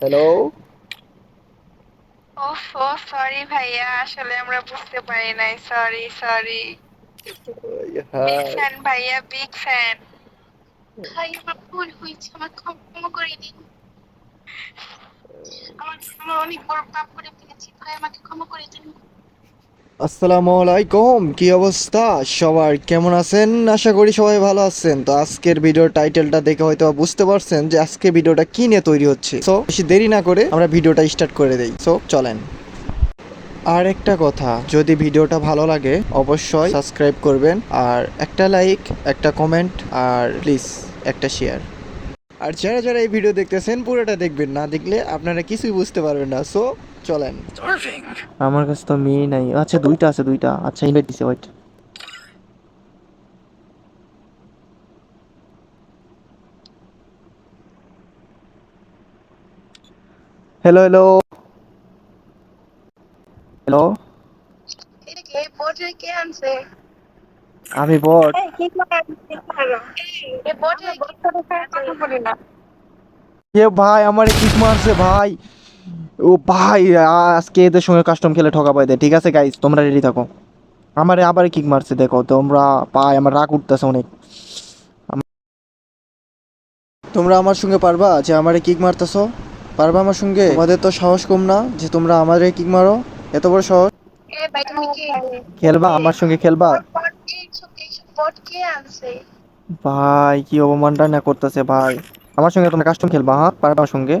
Hello ওফো ও sorry ভাইয়া আসলে আমরা বুঝতে পারি নাই সরি সরি বিগ ফ্যান ভাইয়া বিগ ফ্যান ভাই আমার ভুল হয়েছে আমার ক্ষমা করে দিন। আমার আমার অনেক বড় পাপ করে ফেলেছি ভাই আমাকে ক্ষমা করে দিন। আসসালামু আলাইকুম, কি অবস্থা? সবার কেমন আছেন? আশা করি সবাই ভালো আছেন। তো আজকের ভিডিওর টাইটেলটা দেখে হয়তো বুঝতে পারছেন যে আজকে ভিডিওটা কি নিয়ে তৈরি হচ্ছে। সো বেশি দেরি না করে আমরা ভিডিওটা স্টার্ট করে দেই। সো চলেন। আর একটা কথা, যদি ভিডিওটা ভালো লাগে, অবশ্যই সাবস্ক্রাইব করবেন, আর একটা লাইক একটা কমেন্ট আর প্লিজ একটা শেয়ার আর যারা যারা এই ভিডিও দেখতেছেন, পুরোটা দেখবেন, না দেখলে আপনারা কিছুই বুঝতে পারবেন না। সো চলেন। আমার কাছে তো মেয়ে নাই। আচ্ছা দুইটা আছে দুইটা। আচ্ছা ইনভাইট দিছে ওয়েট হ্যালো হ্যালো হ্যালো এটা কে বোর্ডে কে আনছে? আমি বট এই কি ভাই আমার কিক মারছে ভাই। ও ভাই আজকে এদের সঙ্গে কাস্টম খেলে ঠকা পাই দেয় ঠিক আছে গাইস তোমরা রেডি থাকো। আমারে আবার কিক মারছে দেখো তোমরা পাই আমার রাগ উঠতেছে অনেক। তোমরা আমার সঙ্গে পারবা যে আমারে কিক মারতেছো? পারবা আমার সঙ্গে? তোমাদের তো সাহস কম না যে তোমরা আমারে কিক মারো? এত বড় সাহস? ভাই খেলবা আমার সঙ্গে খেলবা? ভাই কি অপমানটা না করতেছে ভাই। আমার সঙ্গে তোমরা কাস্টম খেলবা হ্যাঁ? পারবা আমার সঙ্গে?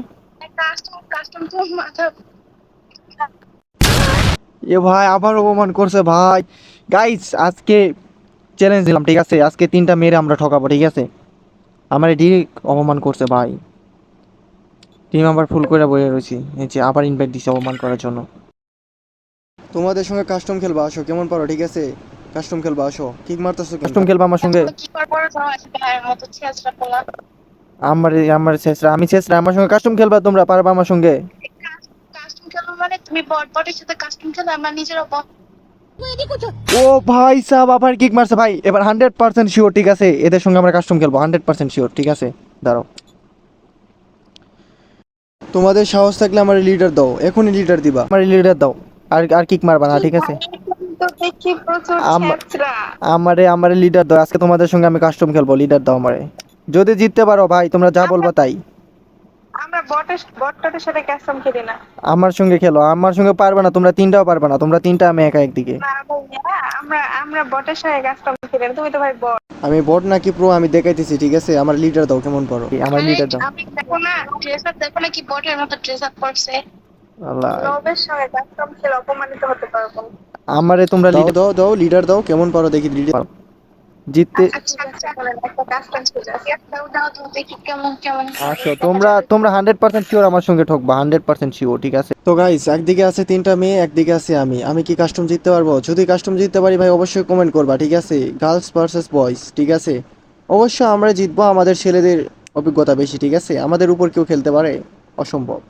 কাস্টম কাস্টম তো মাথা। এ ভাই আবার অপমান করছে ভাই। গাইস আজকে চ্যালেঞ্জ দিলাম ঠিক আছে? আজকে তিনটা মেরে আমরা ঠকাবো ঠিক আছে? আমার ডিরেক্ট অপমান করছে ভাই। টিম আবার ফুল করে বয়ে রয়েছি। এই যে আবার ইনভাইট দিছে অপমান করার জন্য। তোমাদের সঙ্গে কাস্টম খেলবা আসো কেমন পারো ঠিক আছে? কাস্টম খেলবা আসো। কিক মারতেছো কাস্টম খেলবা আমার সঙ্গে। আমার আমার শেষরা আমি শেষরা আমার সঙ্গে কাস্টম খেলবা তোমরা পারবা আমার সঙ্গে? কাস্টম খেলো মানে তুমি বট বটের সাথে কাস্টম খেলো আমরা নিজেরা ও ভাই সাহেব আবার কিক মারছে। ভাই এবার হান্ড্রেড পার্সেন্ট শিওর ঠিক আছে? এদের সঙ্গে আমরা কাস্টম খেলব হান্ড্রেড পার্সেন্ট শিওর ঠিক আছে? দাঁড়াও। তোমাদের সাহস থাকলে আমার লিডার দাও এখনই লিডার দিবা। আমার লিডার দাও আর আর কিক মারবা না ঠিক আছে? আমারে আমারে লিডার দাও আজকে তোমাদের সঙ্গে আমি কাস্টম খেলব লিডার দাও আমারে। যদি জিততে পারো ভাই তোমরা যা বলবা তাই। আমরা বটের সাথে কাস্টম খেলি না। আমার সঙ্গে খেলো আমার সঙ্গে পারবে না তোমরা তিনটাও পারবে না তোমরা তিনটা আমি একা একদিকে। না আমরা আমরা বটের সাথে কাস্টম খেলি না। তুমি তো ভাই বট। আমি বট নাকি প্রো আমি দেখাইতেছি ঠিক আছে? আমার লিডার দাও কেমন পারো? আমার লিডার দাও। আমি দেখো না ড্রেস আপ দেখো না কি বটের মতো ড্রেস আপ করছে। আল্লাহ। সঙ্গে খেলে অপমানিত হতে পারব। আমারে তোমরা দাও লিডার দাও দাও লিডার দাও কেমন পারো দেখি লিডার জিততে আচ্ছা আচ্ছা কেমন আসো তোমরা তোমরা হান্ড্রেড পার্সেন্ট শিওর আমার সঙ্গে ঠকবা হান্ড্রেড পার্সেন্ট শিওর ঠিক আছে? তো গাইস একদিকে আছে তিনটা মেয়ে একদিকে আছে আমি। আমি কি কাস্টম জিততে পারব? যদি কাস্টম জিততে পারি ভাই অবশ্যই কমেন্ট করবা ঠিক আছে? গার্লস ভার্সেস বয়েজ ঠিক আছে? অবশ্যই আমরা জিতবো আমাদের ছেলেদের অভিজ্ঞতা বেশি ঠিক আছে? আমাদের উপর কেউ খেলতে পারে অসম্ভব।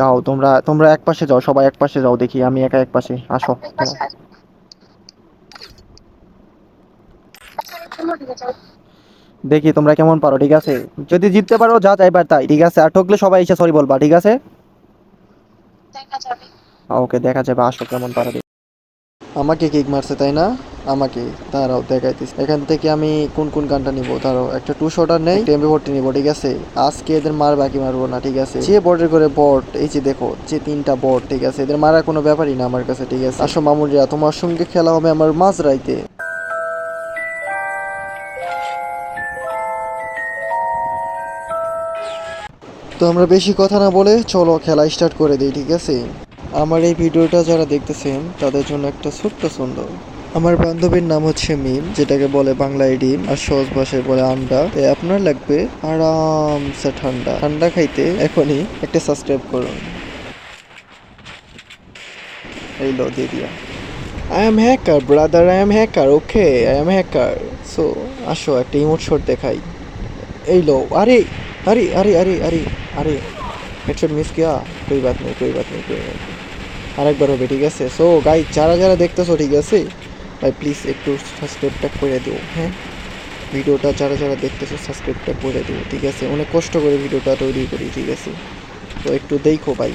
যাও তোমরা তোমরা এক পাশে যাও সবাই এক পাশে যাও দেখি আমি একা এক পাশে আসো। দেখি তোমরা কেমন পারো ঠিক আছে? যদি জিততে পারো যা চাইবার তাই ঠিক আছে? আর ঠকলে সবাই এসে সরি বলবা ঠিক আছে? দেখা যাবে। ওকে দেখা যাবে আসো কেমন পারো। আমাকে কেক মারছে তাই না? আমাকে দাঁড়াও দেখাইতেছি। এখান থেকে আমি কোন কোন গানটা নিবো? দাঁড়াও একটা টু শটার নেই টেম্পে ভোটটি নিবো, ঠিক আছে? আজকে এদের মার বাকি মারবো না, ঠিক আছে? যে বটের করে বট এই যে দেখো, যে তিনটা বট ঠিক আছে? এদের মারা কোনো ব্যাপারই না আমার কাছে, ঠিক আছে? আসো মামুলিয়া তোমার সঙ্গে খেলা হবে আমার মাঝ রাইতে তো আমরা বেশি কথা না বলে চলো খেলা স্টার্ট করে দিই, ঠিক আছে? আমার এই ভিডিওটা যারা দেখতেছেন, তাদের জন্য একটা ছোট্ট সুন্দর আমার বান্ধবীর নাম হচ্ছে মিম, যেটাকে বলে বাংলায় ডিম আর সহজ ভাষায় বলে আন্ডা। তাই আপনার লাগবে আরামসে ঠান্ডা। ঠান্ডা খাইতে এখনই একটা সাবস্ক্রাইব করুন। এই লো দিয়ে দিয়া I am hacker brother I am hacker okay I am hacker so আসো একটা ইমোট শর্ট দেখাই। এই লো, আরে আরে আরে আরে আরে আরে। হেডশট মিস কিয়া? কই বাত নেই, কই বাত নেই, কই বাত নেই। আরেকবার হবে, ঠিক আছে? সো গাই যারা যারা দেখতেছো, ঠিক আছে? ভাই প্লিজ একটু সাবস্ক্রাইবটা করে দিও হ্যাঁ? ভিডিওটা যারা যারা দেখতেছে সাবস্ক্রাইবটা করে দিও, ঠিক আছে? অনেক কষ্ট করে ভিডিওটা তৈরি করি, ঠিক আছে? তো একটু দেখো ভাই।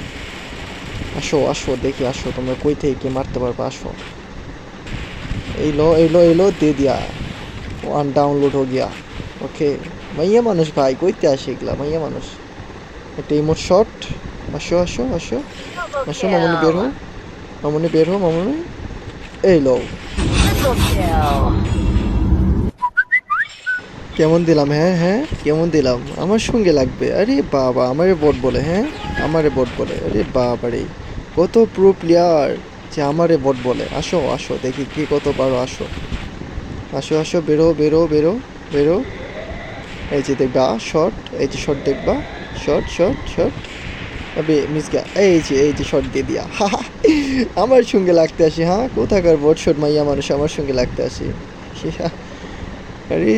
আসো আসো, দেখি, আসো, তোমরা কই থেকে কি মারতে পারবে, আসো। এই লো এই লো এই লো, দে দিয়া। ওয়ান ডাউনলোড হো গিয়া। ওকে মাইয়া মানুষ ভাই, কইতে আসে এগুলা, মাইয়া মানুষ। একটা ইমোট শট আসো আসো আসো। আসো, মামুনি বের হো মামুনি বের হো মামুনি। এই লো। কেমন দিলাম হ্যাঁ হ্যাঁ? কেমন দিলাম? আমার সঙ্গে লাগবে। আরে বাবা, আমারে বট বলে হ্যাঁ? আমারে বট বলে। আরে বাবা রে, কত প্রো প্লেয়ার যে আমারে বট বলে। আসো আসো, দেখি কি কত পারো, আসো। আসো আসো, বেরো বেরো বেরো বেরো। এই যে দেখবা শর্ট এই যে শর্ট দেখবা। শর্ট শর্ট শর্ট আবে মিসকা এই যে এই যে শর্ট দিয়ে দিয়া। আমার সঙ্গে লাগতে আসি হ্যাঁ? কোথাকার বট শট মাইয়া মানুষ আমার সঙ্গে লাগতে আসি? আরে,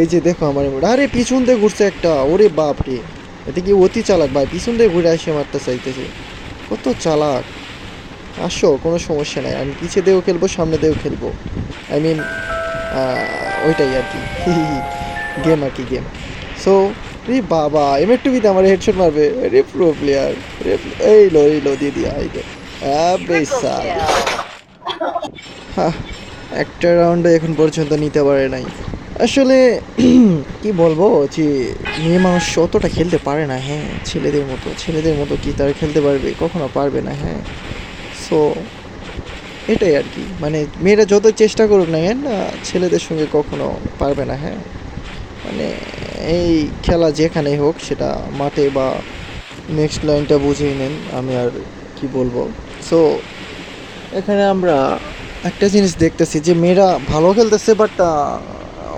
এই যে দেখো আমার আরে, পিছন দিয়ে ঘুরছে একটা, ওরে বাপ রে। এতে কি অতি চালাক ভাই, পিছন দিয়ে ঘুরে আসে মারতে চাইতেছে। কত চালাক। আসো, কোনো সমস্যা নাই, আমি পিছে দিয়েও খেলব, সামনে দিয়েও খেলব। আই মিন ওইটাই আর কি। গেম আর কি, গেম। সো রে বাবা এম একটু বিতে আমার হেডশট মারবে। রে প্রো প্লেয়ার রে এই লো এই লো, দিয়ে দিয়া তো আবে একটা রাউন্ডে এখন পর্যন্ত নিতে পারে নাই। আসলে কি বলব, যে মেয়ে মানুষ অতটা খেলতে পারে না হ্যাঁ ছেলেদের মতো। ছেলেদের মতো কি তারা খেলতে পারবে, কখনো পারবে না হ্যাঁ। সো এটাই আর কি। মানে মেয়েরা যত চেষ্টা করুক না হ্যাঁ না ছেলেদের সঙ্গে কখনো পারবে না হ্যাঁ। মানে এই খেলা যেখানেই হোক সেটা মাঠে বা নেক্সট লাইনটা বুঝেই নেন আমি আর কি বলব। সো এখানে আমরা একটা জিনিস দেখতেছি যে মেয়েরা ভালো খেলতেছে বাট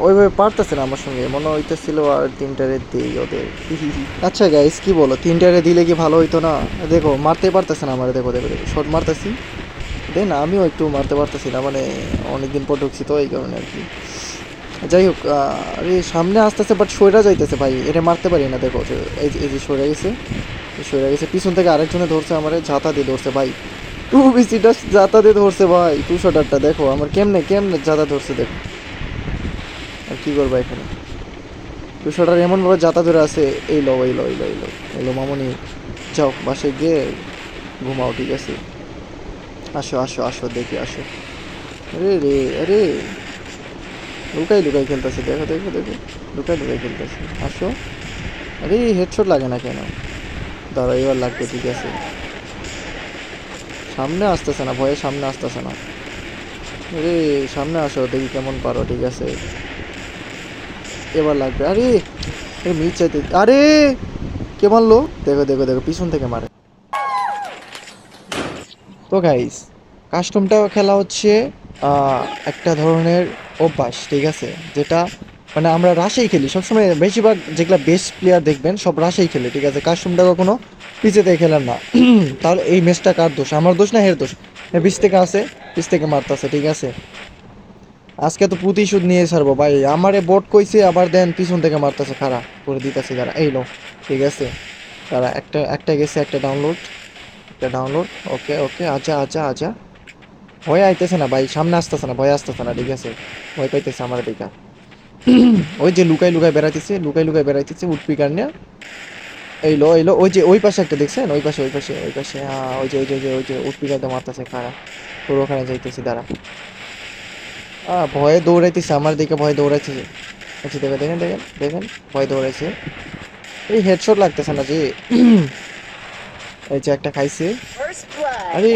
ওইভাবে পারতেছে না আমার সঙ্গে। মনে হইতেছিল আর তিনটারে দিই ওদের। আচ্ছা গাইস কি বলো? তিনটারে দিলে কি ভালো হইতো না? দেখো মারতে পারতেছে না আমার দেখো দেখো দেখো শট মারতেছি। দেন আমিও একটু মারতে পারতেছি না মানে অনেকদিন পর ঢুকছি তো এই কারণে আর কি। যাই হোক আরে সামনে আসতেছে বাট সইরা যাইতেছে ভাই। এটা মারতে পারি না, দেখো এই যে- এই যে সইরা গেছে সইরা গেছে। পিছন থেকে আরেকজনে ধরছে, আমার ঝাঁতা দিয়ে ধরছে, ভাই। টু বিসিটা জাতা দিয়ে ধরছে, ভাই, টু শটারটা, দেখো, আমার কেমনে কেমনে জাতা ধরছে, দেখো। আর কী করব এখানে? টু শটার এমনভাবে জাতা ধরে আছে, এই লো এই লো এই লো এই লো এই লো, মামনি, যাও বাসে গিয়ে ঘুমাও, ঠিক আছে? আসো আসো আসো, দেখি, আসো। আরে রে, আরে। লুকাই লুকাই খেলতেছে, দেখো দেখো দেখো। লুকাই লুকাই খেলতেছে। আসো। আরে হেডশট লাগে না কেন? দাঁড়া এবার লাগবে, ঠিক আছে। সামনে আসতেছে না, ভয়ে সামনে আসতেছে না। আরে, সামনে আসো, দেখি কেমন পারো, ঠিক আছে। এবার লাগবে, আরে মিট চাইতে, আরে, কে মারলো? দেখো দেখো দেখো, পিছন থেকে মারে। তো গাইস কাস্টমটা খেলা হচ্ছে। একটা ধরনের অভ্যাস, ঠিক আছে? যেটা মানে আমরা রাশেই খেলি। সবসময় বেশিরভাগ যেগুলা বেস্ট প্লেয়ার দেখবেন, সব রাশেই খেলে, ঠিক আছে? কাস্টমটা কখনো পিছেতে খেলেন না। তাহলে এই ম্যাচটা কার দোষ? আমার দোষ না হের দোষ? এ পিছ থেকে আসে পিছ থেকে মারতেছে, ঠিক আছে? আজকে তো প্রতিশোধ নিয়ে ছাড়বো, ভাই। আমারে বোট কইছে, আবার দেন পিছন থেকে মারতেছে খারাপ করে দিতেছে যারা এই লো, ঠিক আছে? তারা একটা একটা গেছে, একটা ডাউনলোড একটা ডাউনলোড ওকে ওকে আচ্ছা আচ্ছা আচ্ছা। ভয় আইতেছে না ভাই সামনে আসতেছে না ভয় আসতেছে না ঠিক আছে? ভয় পাইতেছে আমার দেখা ওই যে লুকাই লুকাই বেড়াইতেছে লুকাই লুকাই বেড়াইতেছে উঠপিকার নিয়ে। এই লো এই লো ওই যে ওই পাশে একটা দেখছেন? ওই পাশে ওই পাশে ওই পাশে হ্যাঁ ওই যে ওই যে ওই যে ওই যে উঠপিকাতে মারতেছে খারাপ পুরো ওখানে যাইতেছি দাঁড়া। আহ ভয়ে দৌড়াইতেছে আমার দিকে ভয় দৌড়াইতেছে আচ্ছা দেখেন দেখেন দেখেন দেখেন ভয় দৌড়াইছে। এই হেডশট লাগতেছে না যে। এই যে একটা খাইছে। আরে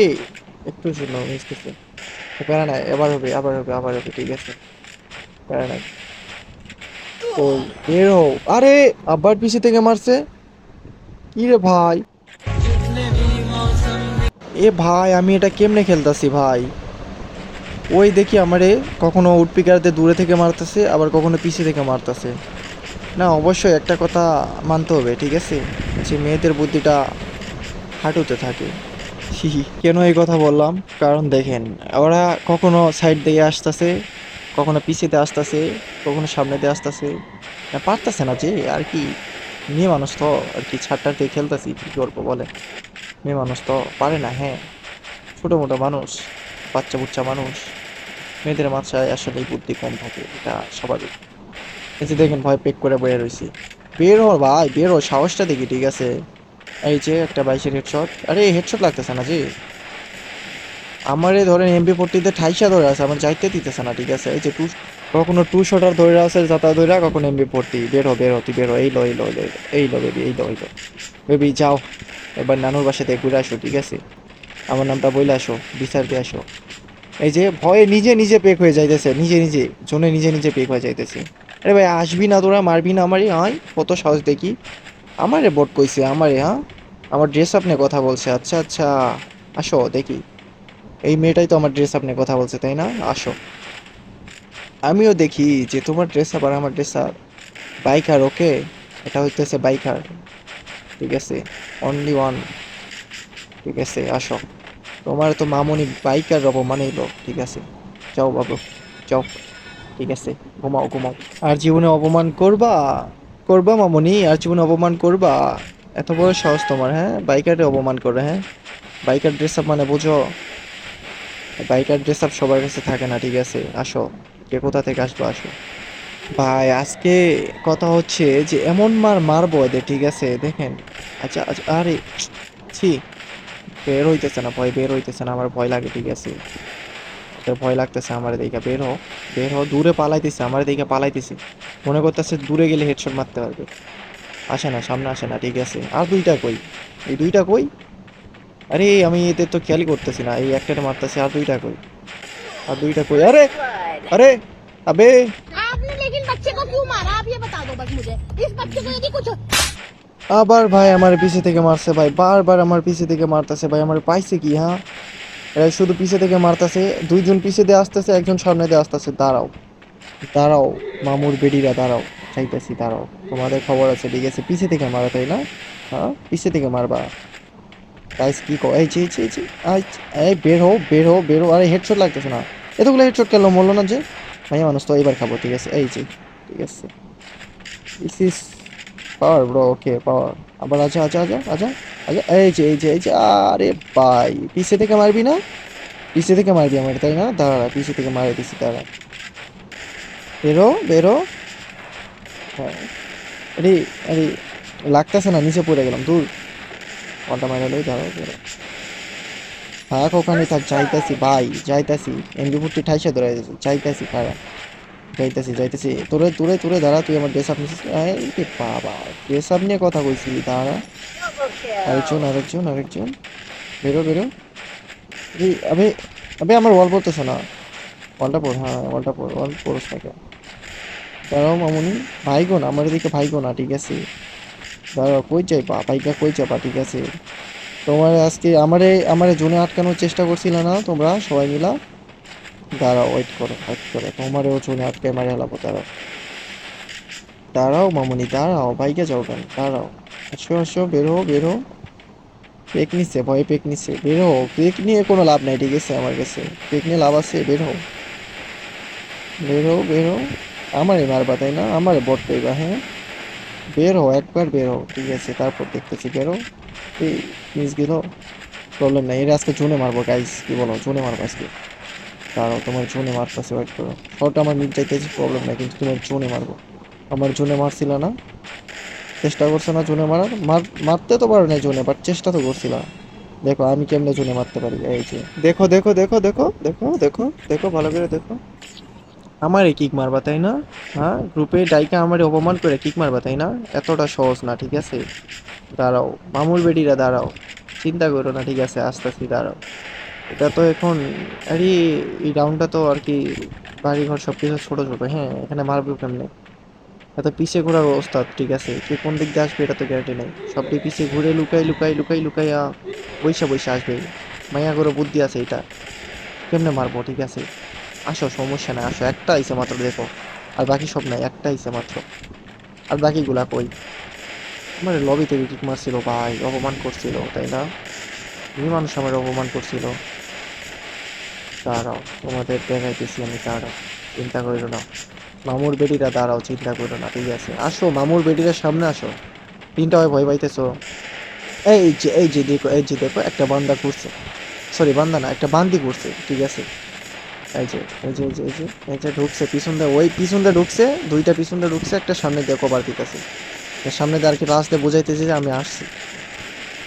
একটু ছিল, মিস করছে। প্যারা নাই এবার হবে, আবার হবে আবার হবে, ঠিক আছে। প্যারা নাই। ও বের হও আরে, আবার পিছে থেকে মারছে? কি রে ভাই? এ ভাই, আমি এটা কেমনে খেলতাছি ভাই? ওই দেখি আমারে কখনো উডপিকারতে দূরে থেকে মারতেছে, আবার কখনো পিছে থেকে মারতেছে। না, অবশ্যই একটা কথা মানতে হবে, ঠিক আছে? যে মেয়েদের বুদ্ধিটা হাঁটুতে থাকে। কেন এই কথা বললাম? কারণ দেখেন, ওরা কখনো সাইড দিয়ে আসতেছে, কখনো পিছেতে আসতেছে, কখনো দিয়ে আসতেছে। পারতেছে না যে, আর কি? মেয়ে মানুষ তো আর কি ছাড়টার দিয়ে খেলতেছি, কি করব বলে মেয়ে মানুষ তো পারে না হ্যাঁ। ছোটো মোটো মানুষ, বাচ্চা বুচ্চা মানুষ। মেয়েদের মাথায় আসলে বুদ্ধি কম থাকে, এটা স্বাভাবিক। এই যে দেখেন, ভয় পেক করে বয়ে রয়েছি। বের হ ভাই, বের সাহসটা দেখি, ঠিক আছে? এই যে একটা বাইশের হেডশট আরে হেডশট লাগতেছে না, জি। আমারে ধরেন এমবি ফোরটিতে ঠাইসা ধরে আছে, আমার যাইতে দিতেছে না, ঠিক আছে? এই যে টু কখনো টু শটার ধরে আছে, যাতা ধরে কখনো এমবি ফোরটি বের হ বের হ, তুই বের হ, এই লো এই লো এই লো বেবি এই লো এই লো। বেবি যাও, এবার নানুর বাসাতে ঘুরে আসো, ঠিক আছে? আমার নামটা বলে আসো, বিচার দিয়ে আসো। এই যে ভয়ে নিজে নিজে পেক হয়ে যাইতেছে, নিজে নিজে, জোনে নিজে নিজে পেক হয়ে যাইতেছে। আরে ভাই, আসবি না তোরা, মারবি না আমারই আয়, কত সাহস দেখি। আমারে বট কইছে, আমারে হ্যাঁ? আমার ড্রেস আপ নিয়ে কথা বলছে আচ্ছা আচ্ছা আসো, দেখি। এই মেয়েটাই তো আমার ড্রেস আপ নিয়ে কথা বলছে, তাই না? আসো। আমিও দেখি যে তোমার ড্রেস আপ আর আমার ড্রেস আপ বাইকার ওকে এটা হইতেছে বাইকার ঠিক আছে? অনলি ওয়ান ঠিক আছে, আসো। তোমার তো মামনি বাইকার রব লোক, ঠিক আছে? যাও বাবু, যাও, ঠিক আছে? ঘুমাও ঘুমাও। আর জীবনে অপমান করবা? করবা মামনি? আর জীবন অপমান করবা? এত বড় সাহস তোমার হ্যাঁ? বাইকারে অপমান করে হ্যাঁ? বাইকার ড্রেস আপ মানে বুঝো? বাইকার ড্রেস আপ সবার কাছে থাকে না, ঠিক আছে? আসো, কে কোথা থেকে আসব, আসো। ভাই, আজকে কথা হচ্ছে যে এমন মার মারবো এদের, ঠিক আছে? দেখেন। আচ্ছা আচ্ছা আরে, ছি, বের হইতেছে না, ভয়, বের হইতেছে না, আমার ভয় লাগে, ঠিক আছে? তো ভয় লাগতেছে আমার দিকে বের হো বের হো দূরে পালাইতেছে আমার দিকে পালাইতেছে। মনে করতেছে দূরে গেলে হেডশট মারতে পারবে। আসে না সামনে আসে না ঠিক আছে। আর দুইটা কই? এই দুইটা কই? আরে আমি এদের তো খেয়ালই করতেছি না এই একটা মারতেছে আর দুইটা কই? আর দুইটা কই? আরে আরে আবে! আবার ভাই আমার পিছে থেকে মারছে ভাই বারবার আমার পিছে থেকে মারতেছে ভাই আমার পাইছে কি হ্যাঁ? এরা শুধু পিছে থেকে মারতেছে দুইজন পিছে দিয়ে আসতেছে একজন সামনে দিয়ে আসতেছে। দাঁড়াও দাঁড়াও মামুর বেডিরা দাঁড়াও চাইতেছি দাঁড়াও। তোমাদের খবর আছে ঠিক আছে? পিছে থেকে মারা তাই না? হ্যাঁ পিছে থেকে মারবা। গাইস কি কো এই যে এই যে, এই বের হো বের হো বের হো আরে হেডশট লাগতেছে না। এতগুলো হেডশট কেন মরলো না যে? ভাইয়া মানুষ তো এবার খাব ঠিক আছে? এই যে ঠিক আছে। This is power bro okay power আবার আচ্ছা আচ্ছা আচ্ছা আচ্ছা আচ্ছা এই যে এই যে এই যে, আরে ভাই পিছে থেকে মারবি না? পিছে থেকে মারবি আমার, তাই না? দাঁড়া পিছে থেকে মারে দিছি, দাঁড়া। বেরো বেরো। হ্যাঁ। আরে আরে, লাগতেছে না, নিচে পড়ে গেলাম, দূর। কটা মারা লই, দাঁড়াও, বেরো। থাক, ওখানে থাক, যাইতাছি, ভাই, যাইতাছি। এমবি ফুটি ঠাইসে ধরে যাইতাছি খারাপ যাইতাছি যাইতাছি। তোরে তোরে তোরে, দাঁড়া, তুই আমার ড্রেস আপ নিছিস। বাবা ড্রেস আপ নিয়ে কথা কইছিলি, দাঁড়া। আরেকজন আরেকজন আরেকজন। বেরো বেরো। আবে আবে, আমার ওয়াল পড়তেছে না। ওয়ালটা পড় হ্যাঁ ওয়ালটা পড় ওয়াল পড়স না কেন? দাঁড়াও, মামুনি। ভাইগোন আমার এদিকে ভাইগোন ঠিক আছে? দাঁড়াও, কই যাইবা ভাইকা কই যাবা ঠিক আছে? তোমার আজকে আমারে আমারে জোনে আটকানোর চেষ্টা করছিল না তোমরা, সবাই মিলা? দাঁড়াও ওয়েট করো ওয়েট করো। তোমারও চুনে আটকে মারে হেলাবো দাঁড়াও। দাঁড়াও, মামুনি, দাঁড়াও, বাইকে যাও কেন? দাঁড়াও। আসো আসো, বেরো বেরো পেক নিচ্ছে ভয়ে পেক নিচ্ছে বেরো পেক নিয়ে কোনো লাভ নাই, ঠিক আছে আমার কাছে। পেক নিয়ে লাভ আছে, বেরো বেরো বেরো আমারে মারবা, তাই না? আমারে বট কইবা হ্যাঁ? বেরো একবার বেরো ঠিক আছে? তারপর দেখতেছি, বেরো এই মিস গেল প্রবলেম নাই। এটা আজকে জোনে মারবো গাইস কি বলো? জোনে মারবো আজকে। দাঁড়াও, তোমার জোনে মারতেছে ওয়েট করো। শট আমার মিট যাইতেছে প্রবলেম নাই, কিন্তু তোমার জোনে মারবো। আমার জোনে মারছিল না? চেষ্টা করছে না জোনে মারার? মার মারতে তো পারো না জোনে বাট চেষ্টা তো করছিল। দেখো, আমি কেমনে জোনে মারতে পারি? এই যে, দেখো দেখো দেখো দেখো দেখো দেখো দেখো, ভালো করে দেখো। আমারে কিক মারবা, তাই না? হ্যাঁ গ্রুপে ডাইকা আমার অপমান করে কিক মারবা, তাই না? এতটা সহজ না, ঠিক আছে? দাঁড়াও মামুর বেডিরা দাঁড়াও। চিন্তা করো না, ঠিক আছে? আস্তে আস্তে দাঁড়াও। এটা তো এখন, আরে, এই রাউন্ডটা তো আর কি বাড়ি ঘর সব কিছু ছোটো ছোটো। হ্যাঁ এখানে মারবে কেমনে? এত পিছে ঘোরার অবস্থা, ঠিক আছে। কে কোন দিক দিয়ে আসবে এটা তো গ্যারান্টি নেই। সবটি পিছে ঘুরে লুকাই লুকাই লুকাই লুকাইয়া বৈশা বৈশা আসবে। মাইয়া করে, বুদ্ধি আছে এটা। কেমনে মারবো, ঠিক আছে? আসো, সমস্যা নাই, আসো। একটা আইসে মাত্র, দেখো। আর বাকি সব নাই, একটা আইসে মাত্র। আর বাকিগুলা কই? আমার লবিতে কিক মারছিল, ভাই, অপমান করছিল, তাই না? মানুষ আমার অপমান করছিল। দাঁড়াও, তোমাদের দেখাইতেছি আমি, দাঁড়াও, চিন্তা করিল না। মামুর বেটিরা দাঁড়াও, চিন্তা করো না, ঠিক আছে। আসো, মামুর বেটিরা সামনে আসো। তিনটা হয় ভয় পাইতেছো? এই যে এই যে, দেখো, এই যে, দেখো, একটা বান্দা করছে সরি বান্দা না, একটা বান্দি করছে ঠিক আছে। এই যে এই যে এই যে এই যে এই যে ঢুকছে, পিছন দিয়ে, ওই পিছন দিয়ে ঢুকছে, দুইটা পিছন দিয়ে ঢুকছে, একটা সামনে দিয়ে কভার দিতেছে। সামনে দিয়ে আর কি রাস্তায় বোঝাইতেছে যে আমি আসছি।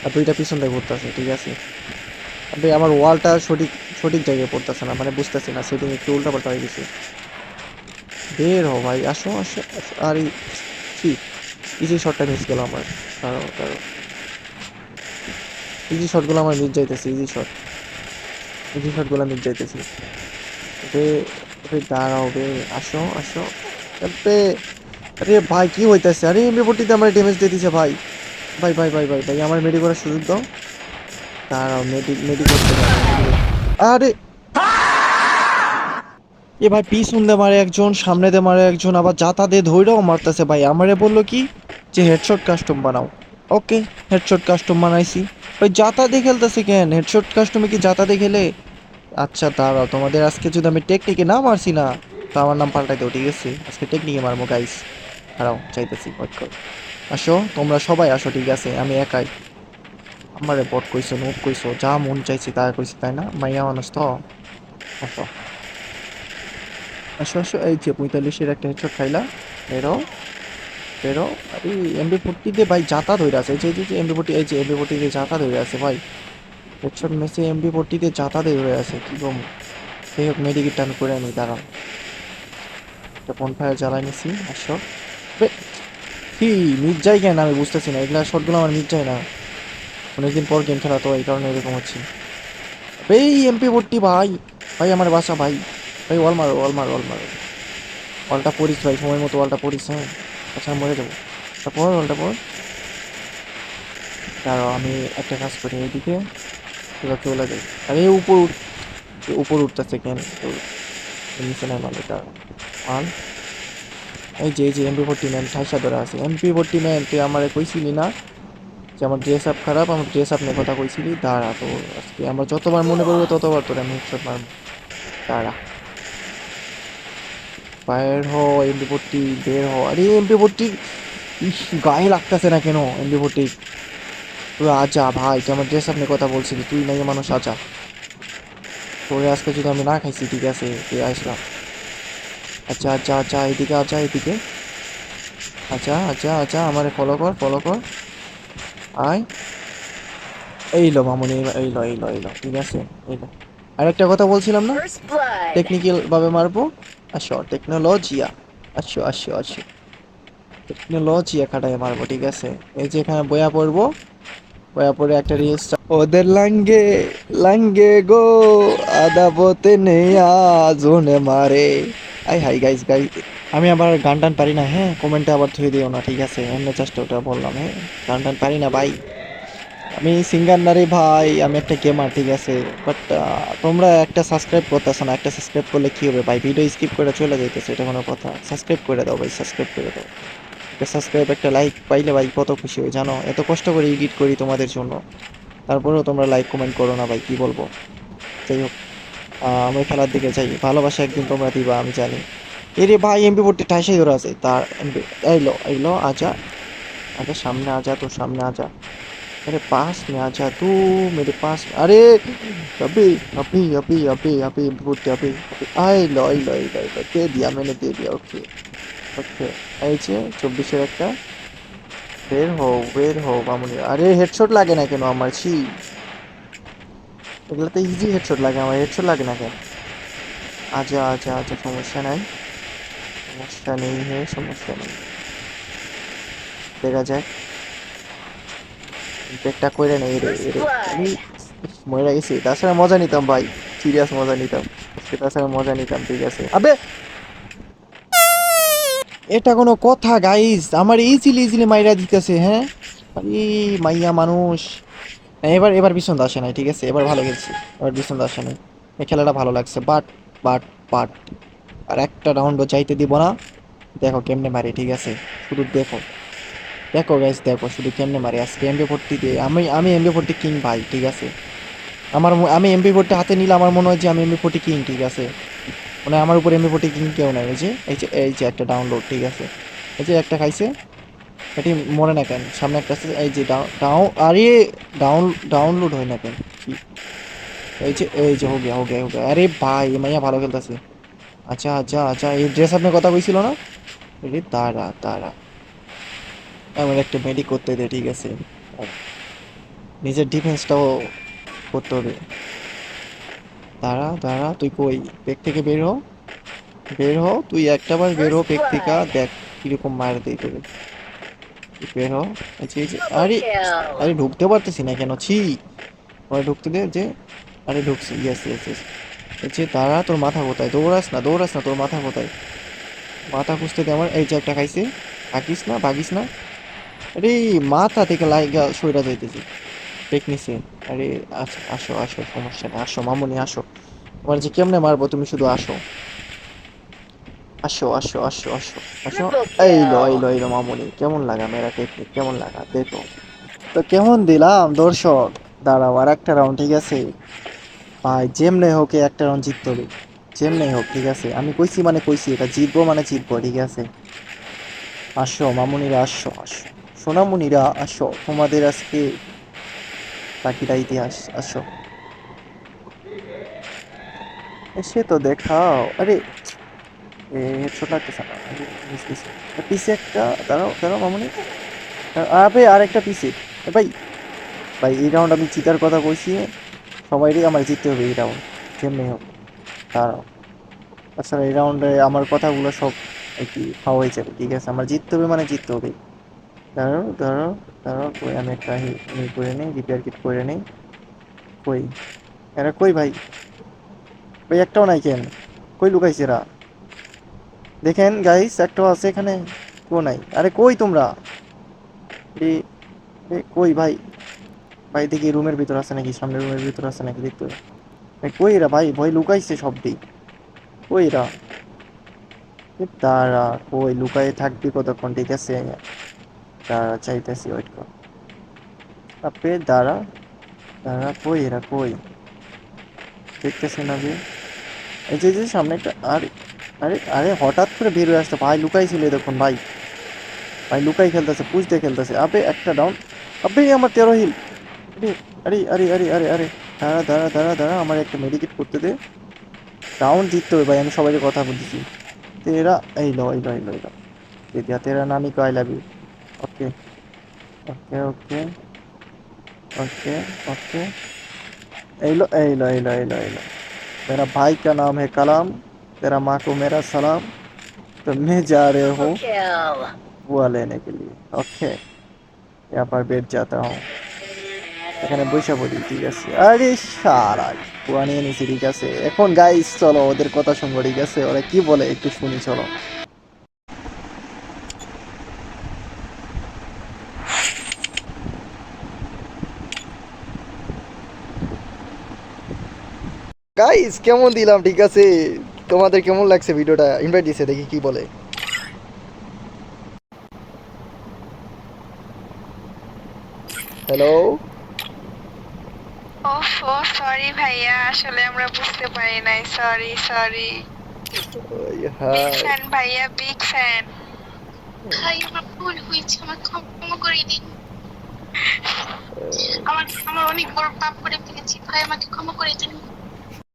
আর দুইটা পিছন দিয়ে ঘুরতেছে, ঠিক আছে। আমার ওয়ালটা সঠিক সঠিক জায়গায় পড়তেছে না মানে বুঝতেছি না সেটিং একটু উল্টাপাল্টা হয়ে গেছে। বের হো ভাই, আসো আসো। আর কি ইজি শটটা মিস গেল আমার। কারও কারও ইজি শটগুলো আমার মিস যাইতেছে ইজি শট ইজি শটগুলো মিস যাইতেছে। রে রে দাঁড়াও বে, আসো আসো। আরে আরে ভাই, কি হইতাছে? আরে এমবি পট্টিতে আমার ড্যামেজ দিয়ে দিছে ভাই। ভাই ভাই ভাই ভাই ভাই, আমার মেডি করার সুযোগ দাও। দাঁড়াও মেডি মেডি করতে করতে- আরে। এ ভাই, পিছন দে মারে একজন, সামনে দে মারে একজন, আবার যাতা দিয়ে ধৈরাও মারতেছে ভাই। আমারে বলল কি? যে হেডশট কাস্টম বানাও। ওকে হেডশট কাস্টম বানাইছি। ওই জাতা দিয়ে খেলতেছে কেন? হেডশট কাস্টমে কি জাতা দিয়ে খেলে? আচ্ছা দাঁড়াও, তোমাদের আজকে যদি আমি টেকনিকে না মারছি না, তো আমার নাম পাল্টাই দেও, ঠিক আছে? আজকে টেকনিকে মারবো গাইস দাঁড়াও চাইতেছি আসো, তোমরা সবাই আসো, ঠিক আছে? আমি একাই। আমারে বট কইছো, নোট কইছো, যা মন চাইছি তা কইছি, তাই না? মাইয়া মানুষ তো। আসো। আসো এই যে পঁয়তাল্লিশের একটা হেডশট খাইলা। বেরো বেরো আরে এমবি ফোর্টি দিয়ে ভাই যাতা ধরে আছে। এই যে এই যে এমবি ফোর্টি এই যে এমবি ফোর্টি দিয়ে যাতা ধরে আছে ভাই। হেডশট মেসে এমবি ফোর্টি দিয়ে জাতা ধরে আছে, কি কম সেই হোক মেডিকেট টান করে আমি দাঁড়াও। একটা ফোন ফায়ার জ্বালাই নিছি, আসো। কি মিট যায় কেন? আমি বুঝতেছি না। এগুলা শটগুলো আমার মিট যায় না। অনেকদিন পর গেম খেলা তো এই কারণে এরকম হচ্ছে। এই এমপি ফোর্টি ভাই ভাই আমার বাসা ভাই। ভাই, ওয়াল মারো ওয়াল মারো ওয়াল মারো। ওয়ালটা পড়িস ভাই, সময় মতো ওয়ালটা পড়িস হ্যাঁ। আচ্ছা মরে যাব। তারপর ওয়ালটা পর দাঁড়াও, আমি একটা কাজ করি এবার চলে যাই। আরে উপর উঠ উপর উঠতেছে কেন? তো নিচে নাই মাল এটা। মাল? এই যে যে এমপি ফোর্টি ম্যান ঠাইসা ধরে আছে। এমপি ফোর্টি ম্যান তুই আমার কইছিলি না? যে আমার ড্রেস আপ খারাপ, আমার ড্রেস আপ নিয়ে কথা কইছিলি, দাঁড়া তো আজকে। আমার যতবার মনে করবে ততবার তোর আমি হেডশট মারবো। দাঁড়া। বাইর হ এমপি ফোর্টি বের হ। আরে এমপি ফোর্টি ইস, গায়ে লাগতেছে না কেন এমপি ফোর্টি তুই আজা ভাই, তুই আমার ড্রেস আপ নিয়ে কথা বলছিলি, তুই নাই মানুষ, আজা। তোরে আজকে যদি আমি না খাইছি, ঠিক আছে, তুই আসলাম। আচ্ছা আচ্ছা আচ্ছা এদিকে আচ্ছা এদিকে। আচ্ছা আচ্ছা আচ্ছা আমারে ফলো কর ফলো কর। আয়। এই লো মামুনি এই লো এই লো এই লো ঠিক আছে এই লো। আরেকটা কথা বলছিলাম না? টেকনিক্যাল ভাবে মারবো? আসো টেকনোলজিয়া আসো আসো আসো। টেকনোলজিয়া খাটায় মারবো ঠিক আছে? এই যে এখানে বয়া পড়ব বয়া পড়ে একটা রিলস ওদের লাঙ্গে লাঙ্গে গো আদাবতে নেয়া জোনে মারে। আই হাই গাইস গাই আমি আবার গান টান পারি না হ্যাঁ? কমেন্টে আবার থুয়ে দিও না, ঠিক আছে? অন্য জাস্ট ওটা বললাম হ্যাঁ? গান টান পারি না, ভাই। আমি সিঙ্গার না রে ভাই, আমি একটা গেমার ঠিক আছে? বাট তোমরা একটা সাবস্ক্রাইব করতেছো না, একটা সাবস্ক্রাইব করলে কী হবে ভাই? ভিডিও স্কিপ করে চলে যাইতেছে, এটা কোনো কথা। সাবস্ক্রাইব করে দাও ভাই সাবস্ক্রাইব করে দাও। একটা সাবস্ক্রাইব একটা লাইক পাইলে ভাই কত খুশি হই জানো? এত কষ্ট করে এডিট করি তোমাদের জন্য। তারপরেও তোমরা লাইক কমেন্ট করো না ভাই, কী বলব? যাই হোক আমি খেলার দিকে যাই। ভালোবাসা একদিন তোমরা দিবা, আমি জানি। এরে ভাই এমপি ভর্তি ঠাইসাই ধরে আছে তার এমপি এইলো এইলো আজা আজা সামনে আজা তো সামনে আজা अरे पास में आ जा तू मेरे पास में अरे अभी अभी अभी अभी अभी बुट अभी अभी आई लो आई लो आई लो आई लो दे दिया मैंने दे दिया ओके ওকে এই যে চব্বিশের একটা বের হও বের হও মামুনি আরে হেডশট লাগে না কেন আমার ছি এগুলোতে ইজি হেডশট লাগে আমার হেডশট লাগে না কেন আচ্ছা আচ্ছা আচ্ছা সমস্যা নাই সমস্যা নেই হে সমস্যা নেই। দেখা যাক। ব্রেকটা করে নেই রে আমি মরে গেছি তাছাড়া মজা নিতাম ভাই সিরিয়াস মজা নিতাম। তাছাড়া মজা নিতাম ঠিক আছে। আবে! এটা কোনো কথা গাইস আমার ইজিলি ইজিলি মাইরা দিতেছে হ্যাঁ? আরে মাইয়া মানুষ। না, এবার এবার বিছন্দ আসে নাই ঠিক আছে? এবার ভালো খেলছি এবার বিছন্দ আসে নাই। এই খেলাটা ভালো লাগছে বাট বাট বাট আর একটা রাউন্ডও চাইতে দিব না। দেখো কেমনে মারি, ঠিক আছে? শুধু দেখো। দেখো গাইস দেখো শুধু কেমনে মারে। আজকে এমবি ফোর্টি দিয়ে আমি আমি এমবি ফোর্টি কিং ভাই, ঠিক আছে? আমার আমি এমবি ফোর্টি হাতে নিলে আমার মনে হয় যে আমি এমবি ফোর্টি কিং ঠিক আছে? মানে আমার উপর এমবি ফোর্টি কিং কেউ নাই। এই যে এই যে এই যে একটা ডাউনলোড ঠিক আছে? এই যে একটা খাইছে। এটি মনে না কেন? সামনে একটা আছে, এই যে ডাউন আরে ডাউন ডাউনলোড হয় না কেন? এই যে এই যে, হো গিয়া হো গিয়া হো গিয়া। আরে ভাই, মাইয়া ভালো খেলতেছে। আচ্ছা আচ্ছা আচ্ছা এই ড্রেস আপনার কথা কইছিল না? আরে দাঁড়া দাঁড়া। আমার একটা মেডিক করতে দে, ঠিক আছে। নিজের ডিফেন্সটাও করতে হবে। দাঁড়া দাঁড়া, তুই কই? পেক থেকে বের হ। বের হ, তুই একটা বার বের হ পেক থেকে। দেখ, কীরকম মার দেই তোকে তুই বের হ। যে- আরে আরে ঢুকতে পারতেছি না কেন? ছি। ওরা ঢুকতে দে, যে, আরে ঢুকছি। ইয়েস ইয়েস ইয়েস যে দাঁড়া তোর মাথা কোথায়? দৌড়াস না দৌড়াস না তোর মাথা কোথায়? মাথা খুঁজতে দে আমার এই যে একটা খাইছে। ভাগিস না ভাগিস না। আরে মাথা থেকে লাইগা সইরা যাইতেছি। টেকনিসে আরে আস- আসো আসো সমস্যা নেই। আসো মামুনি আসো। তোমার যে কেমনে মারবো তুমি শুধু আসো। আসো আসো আসো আসো আসো। এই লো এই লো এই লো মামুনি কেমন লাগা মেরা টেকনিক কেমন লাগা? দেখো। তো কেমন দিলাম দর্শক? দাঁড়াও আর একটা রাউন্ড ঠিক আছে। ভাই যেমনে হোক একটা রাউন্ড জিততে যেমনে হোক, ঠিক আছে? আমি কইছি মানে কইছি, এটা জিতবো মানে জিতবো, ঠিক আছে? আসো, মামুনিরা আসো আসো। সোনামুনিরা আসো, তোমাদের আজকে বাকিটা ইতিহাস, আসো। এসে তো দেখাও। আরে, এ, ছোট। পিছে একটা, দাঁড়াও দাঁড়াও, মামুনি। আবে আর একটা এ, ভাই ভাই, এই রাউন্ড আমি জিতার কথা কইছি। সবাইরই আমার জিততে হবে এই রাউন্ড যেমনি হোক? দাঁড়াও। আচ্ছা এই রাউন্ডে আমার কথাগুলো সব আর কি খাওয়া হয়ে যাবে, ঠিক আছে? আমার জিততে হবে মানে জিততে হবে। দাঁড়াও ধরো ধরো কই? আমি একটা হি- ই করে নিই রিপেয়ার কিট করে নিই। কই? এরা কই ভাই? ভাই একটাও নাই কেন? কই লুকাইছে এরা? দেখেন গাইস একটাও আছে এখানে, কেউ নাই। আরে কই তোমরা? কই ভাই? ভাই দেখি রুমের ভিতর আছে নাকি? সামনের রুমের ভিতর আছে নাকি? দেখতে। ভাই কই এরা ভাই? ভয় লুকাইছে সবটি। কই এরা এ, দাঁড়া কই? লুকায়ে থাকবি কতক্ষণ? ঠিক আছে? দাঁড়া চাইতেছি ওয়েট কর। আপে দাঁড়া। দাঁড়া কই এরা কই? দেখতেছে না যে। এই যে যে সামনে একটা আরে আরে আরে হঠাৎ করে বের হয়ে আসতে ভাই লুকাইছিল দেখুন ভাই। ভাই লুকাই খেলতেছে পুষতে খেলতেছে। আবে একটা ডাউন আবে আমার তেরো হিল আরে আরে আরে আরে আরে আরে দাঁড়া দাঁড়া দাঁড়া দাঁড়া আমার একটা মেডিকেট করতে দে ডাউন জিততে হবে ভাই আমি সবাইকে কথা বলতেছি তেরা এই লো এই লো এই লো এই লো দিদিয়া তেরা নানি কো I love you okay okay okay okay okay hello hello hello hello hello मेरा भाई का नाम है कलाम तेरा माँ को मेरा सलाम तो मैं जा रहे हूँ बुआ लेने के लिए ओके यहाँ पर बैठ जाता हूँ এখানে বৈশা পড়ি ঠিক আছে? আরে সারা বুয়া নিয়ে নিছি, ঠিক আছে? এখন গাইস চলো, ওদের কথা শুনব, ঠিক আছে? ওরা কি বলে, একটু শুনি, চলো। গাইস কেমন দিলাম, ঠিক আছে? তোমাদের কেমন লাগছে ভিডিওটা? ইনভাইট দিছে, দেখি কি বলে। হ্যালো ওফ ও সরি ভাইয়া আসলে আমরা বুঝতে পারি নাই সরি সরি বিগ ফ্যান ভাইয়া বিগ ফ্যান ভাই আমার ভুল হয়েছে আমার ক্ষমা করে দিন। আমার আমার অনেক বড় পাপ করে ফেলেছি ভাই আমাকে ক্ষমা করে দিন।